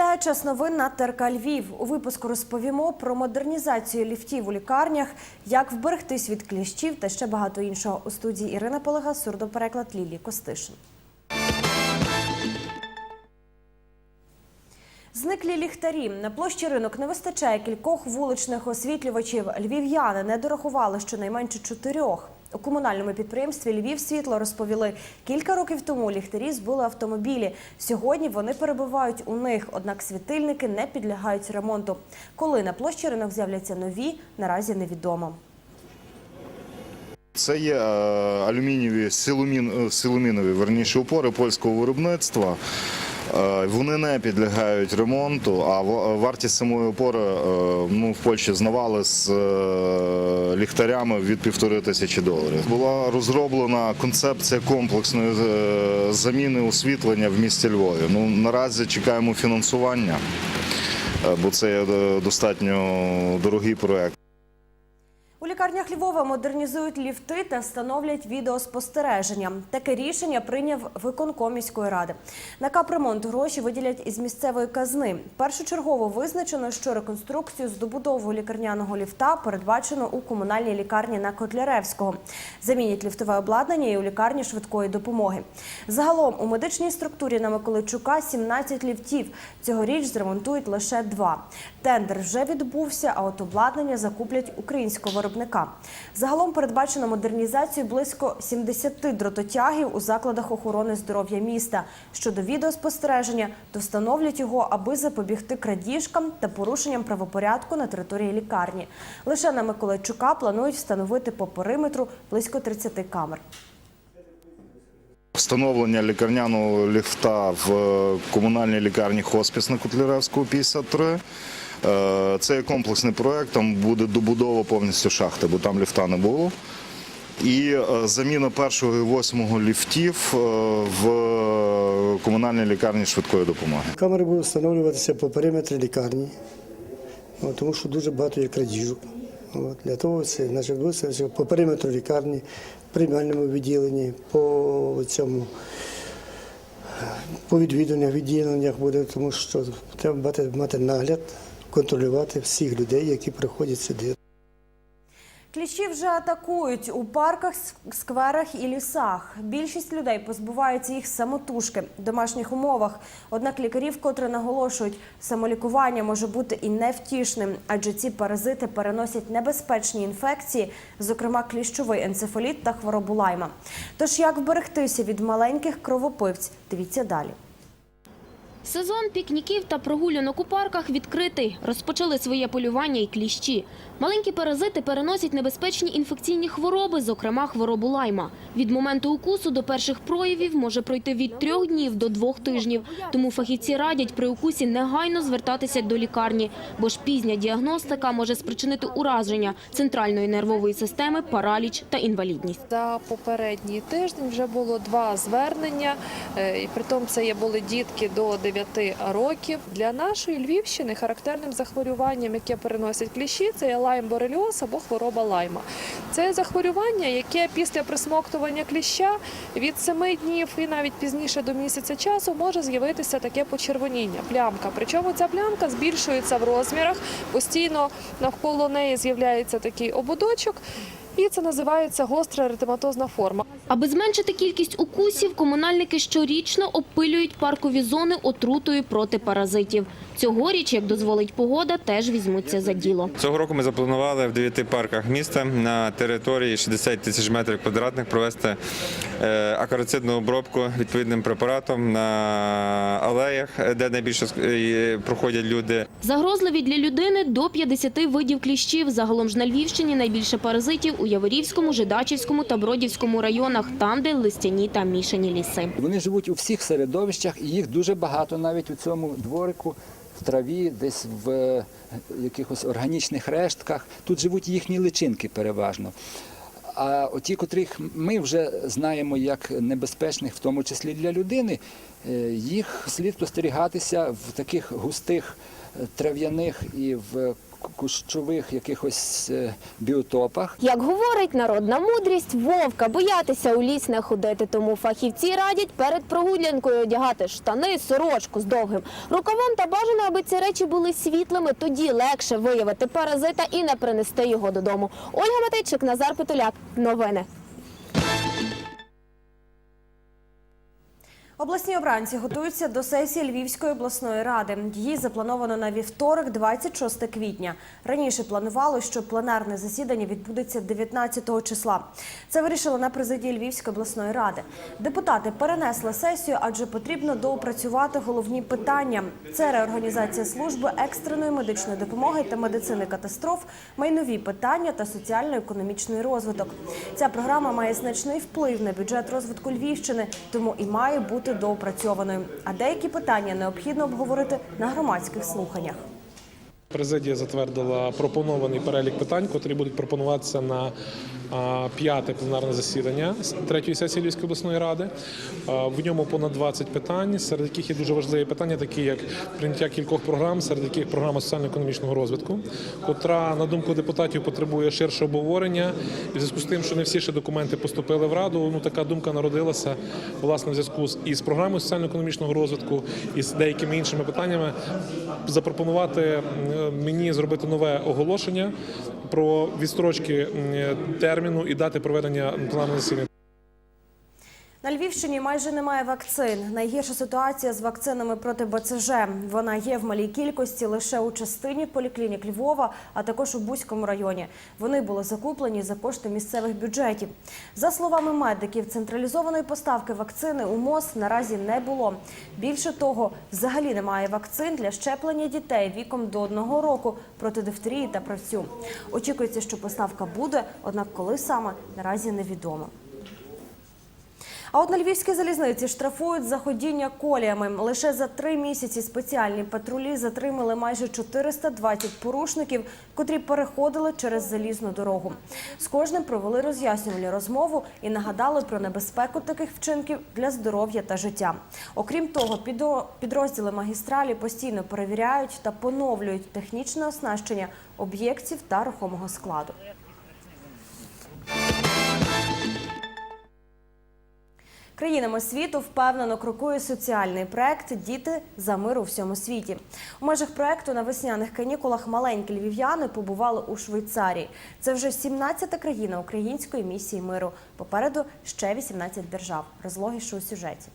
Вітаю час новин на ТРК Львів. У випуску розповімо про модернізацію ліфтів у лікарнях, як вберегтись від кліщів та ще багато іншого. У студії Ірина Полега, сурдопереклад Лілії Костишин. Зниклі ліхтарі на площі ринок не вистачає кількох вуличних освітлювачів. Львів'яни не дорахували щонайменше чотирьох. У комунальному підприємстві Львів світло розповіли, кілька років тому ліхтарі збули автомобілі. Сьогодні вони перебувають у них, однак світильники не підлягають ремонту. Коли на площі ринок з'являться нові, наразі невідомо. Це є е, алюмінієві силумін, е, силумінові верніше опори польського виробництва. Е, Вони не підлягають ремонту, а ва- вартість самої опори е, ну, в Польщі знавали з е, ліхтарями від півтори тисячі доларів. Була розроблена концепція комплексної заміни освітлення в місті Львові. Ну, наразі чекаємо фінансування, бо це достатньо дорогий проект. Лікарнях Львова модернізують ліфти та встановлять відеоспостереження. Таке рішення прийняв виконком міської ради. На капремонт гроші виділять із місцевої казни. Першочергово визначено, що реконструкцію з добудовою лікарняного ліфта передбачено у комунальній лікарні на Котляревського. Замінять ліфтове обладнання і у лікарні швидкої допомоги. Загалом у медичній структурі на Миколайчука 17 ліфтів. Цьогоріч зремонтують лише два. Тендер вже відбувся, а от обладнання закуплять українського виробника. Загалом передбачено модернізацію близько 70 дрототягів у закладах охорони здоров'я міста. Щодо відеоспостереження, то встановлять його, аби запобігти крадіжкам та порушенням правопорядку на території лікарні. Лише на Миколайчука планують встановити по периметру близько 30 камер. Встановлення лікарняного ліфта в е, комунальній лікарні хоспіс на Котляревського 53. Е, Це комплексний проект, там буде добудова повністю шахти, бо там ліфта не було. І е, заміна першого і восьмого ліфтів е, в комунальній лікарні швидкої допомоги. Камери будуть встановлюватися по периметрі лікарні, тому що дуже багато є крадіжок. Для того це значить, буде по периметру лікарні, приймальному відділенні, по цьому по відвідуваннях, відділеннях буде, тому що треба мати нагляд, контролювати всіх людей, які приходять сюди. Кліщі вже атакують у парках, скверах і лісах. Більшість людей позбуваються їх самотужки в домашніх умовах. Однак лікарі вкотре наголошують, самолікування може бути і невтішним, адже ці паразити переносять небезпечні інфекції, зокрема кліщовий енцефаліт та хворобу лайма. Тож як вберегтися від маленьких кровопивць? Дивіться далі. Сезон пікніків та прогулянок у парках відкритий. Розпочали своє полювання і кліщі. Маленькі паразити переносять небезпечні інфекційні хвороби, зокрема хворобу лайма. Від моменту укусу до перших проявів може пройти від трьох днів до двох тижнів. Тому фахівці радять при укусі негайно звертатися до лікарні, бо ж пізня діагностика може спричинити ураження центральної нервової системи, параліч та інвалідність. За попередній тиждень вже було два звернення, е, і притом це є були дітки до 9 років. Для нашої Львівщини характерним захворюванням, яке переносять кліщі, це є лайм-бореліоз або хвороба лайма. Це захворювання, яке після присмоктування кліща від 7 днів і навіть пізніше до місяця часу може з'явитися таке почервоніння, плямка. Причому ця плямка збільшується в розмірах, постійно навколо неї з'являється такий ободочок. І це називається гостра еритематозна форма. Аби зменшити кількість укусів, комунальники щорічно опилюють паркові зони отрутою проти паразитів. Цьогоріч, як дозволить погода, теж візьмуться за діло. Цього року ми запланували в дев'яти парках міста на території 60 тисяч метрів квадратних провести е, акарицидну обробку відповідним препаратом на алеях, де найбільше проходять люди. Загрозливі для людини до 50 видів кліщів. Загалом ж на Львівщині найбільше паразитів у Яворівському, Жидачівському та Бродівському районах, там, де листяні та мішані ліси. Вони живуть у всіх середовищах, і їх дуже багато навіть у цьому дворику, в траві, десь в е, якихось органічних рештках. Тут живуть їхні личинки переважно. А оті, котрих ми вже знаємо як небезпечних, в тому числі для людини, е, їх слід спостерігатися в таких густих е, трав'яних і в кущових якихось е, біотопах. Як говорить народна мудрість, вовка боятися у ліс не ходити. Тому фахівці радять перед прогулянкою одягати штани, сорочку з довгим рукавом та бажано, аби ці речі були світлими. Тоді легше виявити паразита і не принести його додому. Ольга Матейчик, Назар Петуляк. Новини. Обласні обранці готуються до сесії Львівської обласної ради. Її заплановано на вівторок, 26 квітня. Раніше планувало, що пленарне засідання відбудеться 19 числа. Це вирішили на президії Львівської обласної ради. Депутати перенесли сесію, адже потрібно доопрацювати головні питання: це реорганізація служби екстреної медичної допомоги та медицини катастроф, майнові питання та соціально-економічний розвиток. Ця програма має значний вплив на бюджет розвитку Львівщини, тому і має бути доопрацьованою. А деякі питання необхідно обговорити на громадських слуханнях. Президія затвердила пропонований перелік питань, котрі будуть пропонуватися на п'яте пленарне засідання третьої сесії Львівської обласної ради. В ньому понад 20 питань, серед яких є дуже важливі питання, такі як прийняття кількох програм, серед яких програма соціально-економічного розвитку, котра, на думку депутатів, потребує ширшого обговорення. І в зв'язку з тим, що не всі ще документи поступили в раду, ну така думка народилася власне в зв'язку з із програмою соціально-економічного розвитку і з деякими іншими питаннями запропонувати мені зробити нове оголошення про відстрочки терміну і дати проведення плану засідання. На Львівщині майже немає вакцин. Найгірша ситуація з вакцинами проти БЦЖ. Вона є в малій кількості лише у частині поліклінік Львова, а також у Бузькому районі. Вони були закуплені за кошти місцевих бюджетів. За словами медиків, централізованої поставки вакцини у МОЗ наразі не було. Більше того, взагалі немає вакцин для щеплення дітей віком до одного року проти дифтерії та правцю. Очікується, що поставка буде, однак коли саме наразі невідомо. А от на львівській залізниці штрафують за ходіння коліями. Лише за три місяці спеціальні патрулі затримали майже 420 порушників, котрі переходили через залізну дорогу. З кожним провели роз'яснювальну розмову і нагадали про небезпеку таких вчинків для здоров'я та життя. Окрім того, підрозділи магістралі постійно перевіряють та поновлюють технічне оснащення об'єктів та рухомого складу. Країнами світу впевнено крокує соціальний проект Діти за мир у всьому світі. У межах проекту на весняних канікулах маленькі львів'яни побували у Швейцарії. Це вже 17-та країна української місії миру. Попереду ще 18 держав. Розлогішу у сюжеті.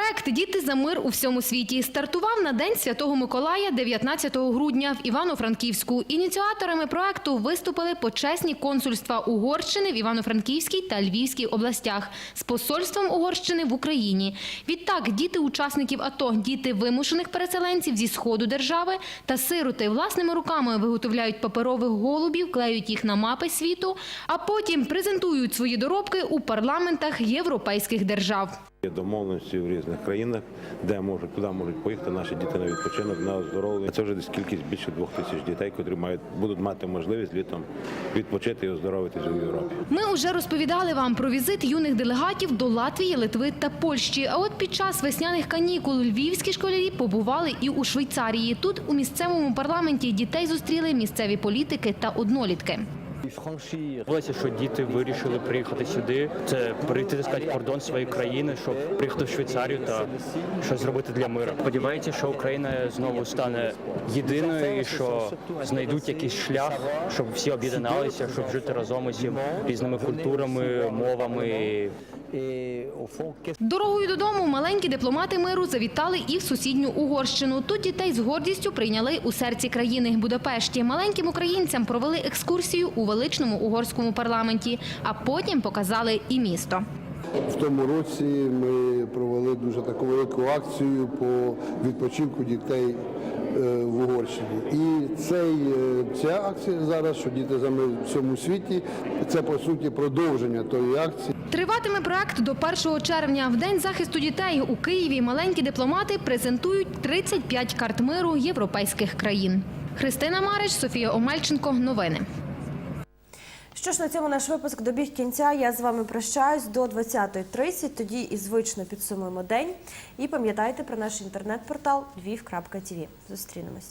Проект Діти за мир у всьому світі стартував на День Святого Миколая 19 грудня в Івано-Франківську. Ініціаторами проекту виступили почесні консульства Угорщини в Івано-Франківській та Львівській областях з посольством Угорщини в Україні. Відтак, діти учасників АТО, діти вимушених переселенців зі сходу держави та сироти власними руками виготовляють паперових голубів, клеють їх на мапи світу, а потім презентують свої доробки у парламентах європейських держав. Є домовленості в різних країнах, де можуть, куди можуть поїхати наші діти на відпочинок, на оздоровлення. Це вже десь кількість більше двох тисяч дітей, котрі мають будуть мати можливість літом відпочити і оздоровитися у Європі. Ми вже розповідали вам про візит юних делегатів до Латвії, Литви та Польщі. А от під час весняних канікул львівські школярі побували і у Швейцарії. Тут у місцевому парламенті дітей зустріли місцеві політики та однолітки. Виявилося, що діти вирішили приїхати сюди. Це перейти так сказати, кордон своєї країни, щоб приїхати в Швейцарію та щось зробити для миру. Сподівається, що Україна знову стане єдиною і що знайдуть якийсь шлях, щоб всі об'єдналися, щоб жити разом усім різними культурами, мовами. Дорогою додому маленькі дипломати миру завітали і в сусідню Угорщину. Тут дітей з гордістю прийняли у серці країни Будапешті. Маленьким українцям провели екскурсію у величному угорському парламенті, а потім показали і місто. В тому році ми провели дуже таку велику акцію по відпочинку дітей е, в Угорщині. І цей, е, ця акція зараз, що діти за мир в всьому світі, це по суті продовження тої акції. Триватиме проект до 1 червня. В день захисту дітей у Києві маленькі дипломати презентують 35 карт миру європейських країн. Христина Марич, Софія Омельченко. Новини. Що ж на цьому наш випуск добіг кінця. Я з вами прощаюсь до 20.30. Тоді і звично підсумуємо день. І пам'ятайте про наш інтернет-портал lviv.tv. Зустрінемось.